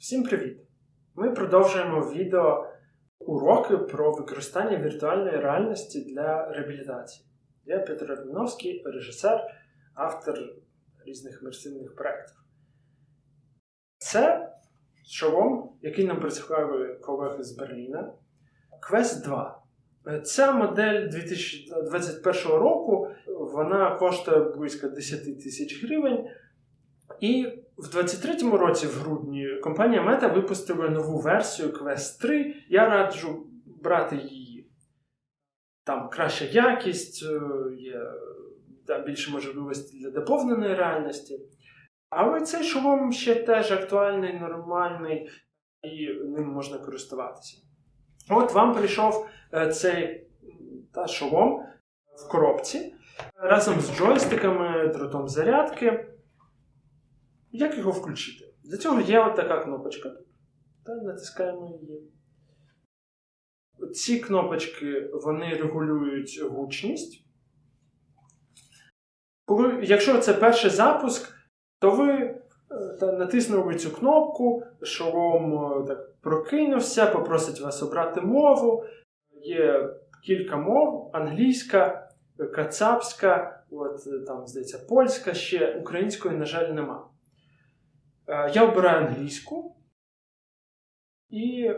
Всім привіт! Ми продовжуємо відео уроки про використання віртуальної реальності для реабілітації. Я Петро Романовський, режисер, автор різних мерсивних проєктів. Це шолом, який нам представили колеги з Берліна. Quest 2. Ця модель 2021 року вона коштує близько 10 тисяч гривень. І в 23-му році, в грудні, компанія Meta випустила нову версію Quest 3. Я раджу брати її. Там краща якість, е, є да, більше можливостей для доповненої реальності. Але цей шолом ще теж актуальний, нормальний, і ним можна користуватися. От вам прийшов е, цей та, шолом в коробці разом з джойстиками, дротом зарядки. Як його включити? Для цього є от така кнопочка. Та натискаємо її. Ці кнопочки вони регулюють гучність. Коли, якщо це перший запуск, то ви е, та, натиснули цю кнопку, шолом е, так, прокинувся, попросить вас обрати мову. Є кілька мов: англійська, кацапська, от, е, там, здається, польська ще, української, на жаль, нема. Е, Я обираю англійську. І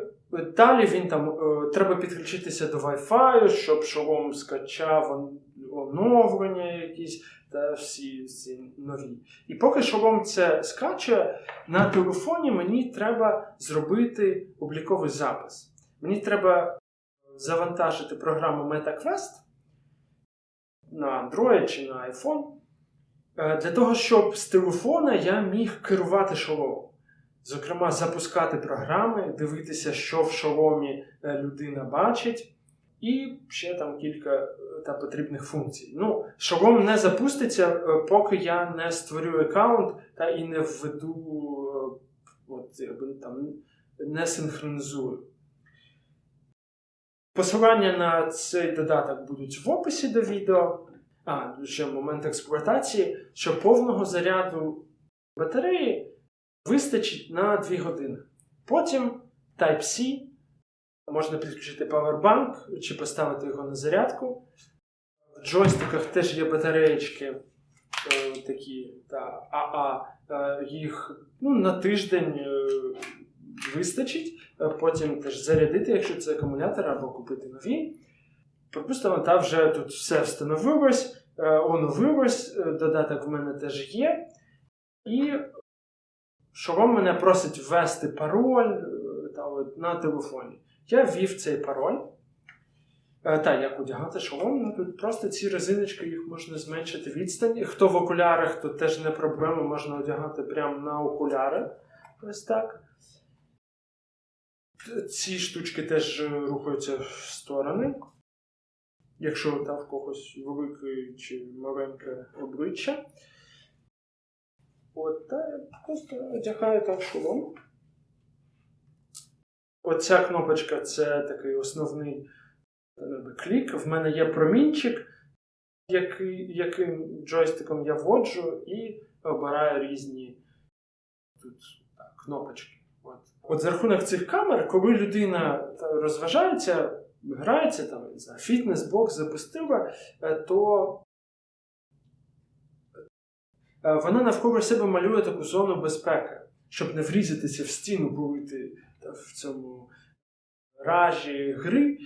далі він там е, треба підключитися до Wi-Fi, щоб шолом скачав оновлення якісь та всі ці нові. І поки шолом це скачує, на телефоні мені треба зробити обліковий запис. Мені треба завантажити програму MetaQuest на Android чи на iPhone. Е, Для того, щоб з телефона я міг керувати шоломом. Зокрема, запускати програми, дивитися, що в шоломі е, людина бачить, і ще там кілька е, та потрібних функцій. Ну, шолом не запуститься, поки я не створю аккаунт та і не введу, от, там, не синхронізую. Посилання на цей додаток будуть в описі до відео. А, ще момент експлуатації, що повного заряду батареї вистачить на 2 години. Потім Type-C, можна підключити Powerbank чи поставити його на зарядку. В джойстиках теж є батареєчки е, такі та, АА. Е, їх ну, на тиждень е, вистачить. Потім теж зарядити, якщо це акумулятор, або купити нові. Припустимо, та вже тут все встановилось, е, оновилось, е, додаток в мене теж є. І шолом мене просить ввести пароль е, та, от, на телефоні. Я ввів цей пароль. Е, Та, як одягати шолом, ну тут просто ці резиночки, їх можна зменшити відстань. Хто в окулярах, то теж не проблема, можна одягати прямо на окуляри. Ось так. Ці штучки теж рухаються в сторони. Якщо там в когось велике чи маленьке обличчя. От, та я просто одягаю так шолом. Оця кнопочка це такий основний е, клік. В мене є промінчик, який, яким джойстиком я вводжу і обираю різні тут так, кнопочки. От. От за рахунок цих камер, коли людина розважається, грається, там, не фітнес-бокс запустила, е, то е, вона навколо себе малює таку зону безпеки, щоб не врізатися в стіну, коли ти та, в цьому ражі гри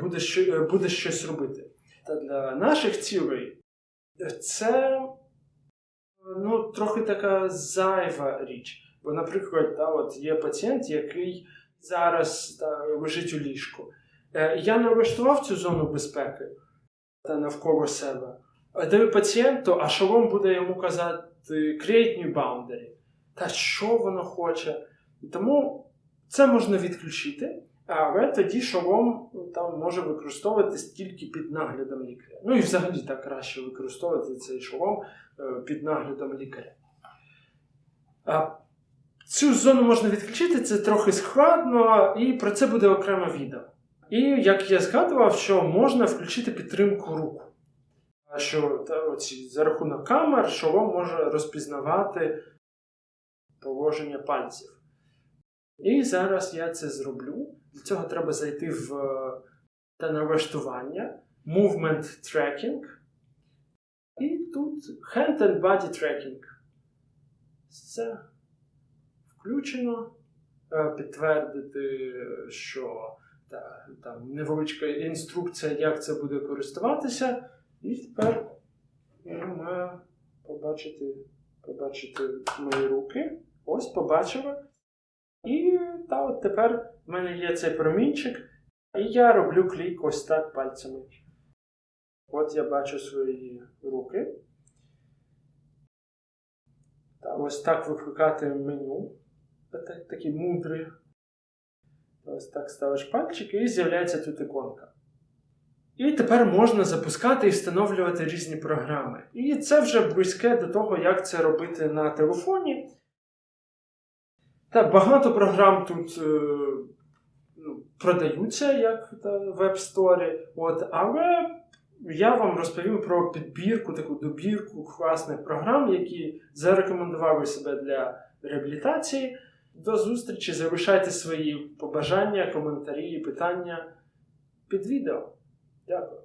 буде, що, е, буде щось робити. Та для наших цілей це ну, трохи така зайва річ. Бо, наприклад, та, от є пацієнт, який зараз та, лежить у ліжку. Е, Я налаштував цю зону безпеки та навколо себе. Даю пацієнту, а шолом буде йому казати create new boundary. Та що воно хоче. Тому це можна відключити, але тоді шолом там може використовуватись тільки під наглядом лікаря. Ну і взагалі так краще використовувати цей шолом е, під наглядом лікаря. Цю зону можна відключити, це трохи складно, і про це буде окреме відео. І як я згадував, що можна включити підтримку рук. Що та, оці, за рахунок камер шолом може розпізнавати положення пальців. І зараз я це зроблю. Для цього треба зайти в е, та налаштування, Movement Tracking. І тут Hand and Body Tracking. Це включено. Е, Підтвердити, що та, там невеличка інструкція, як це буде користуватися. І тепер я маю побачити, побачити мої руки. Ось побачили. І та от тепер в мене є цей промінчик, і я роблю клік ось так пальцями. От я бачу свої руки. Та ось так викликати меню. Так- Такі мудрі. Ось так ставиш пальчик і з'являється тут іконка. І тепер можна запускати і встановлювати різні програми. І це вже близьке до того, як це робити на телефоні. Та багато програм тут е, ну, продаються як в от, але я вам розповім про підбірку, таку добірку класних програм, які зарекомендували себе для реабілітації. До зустрічі! Залишайте свої побажання, коментарі і питання під відео. Дякую.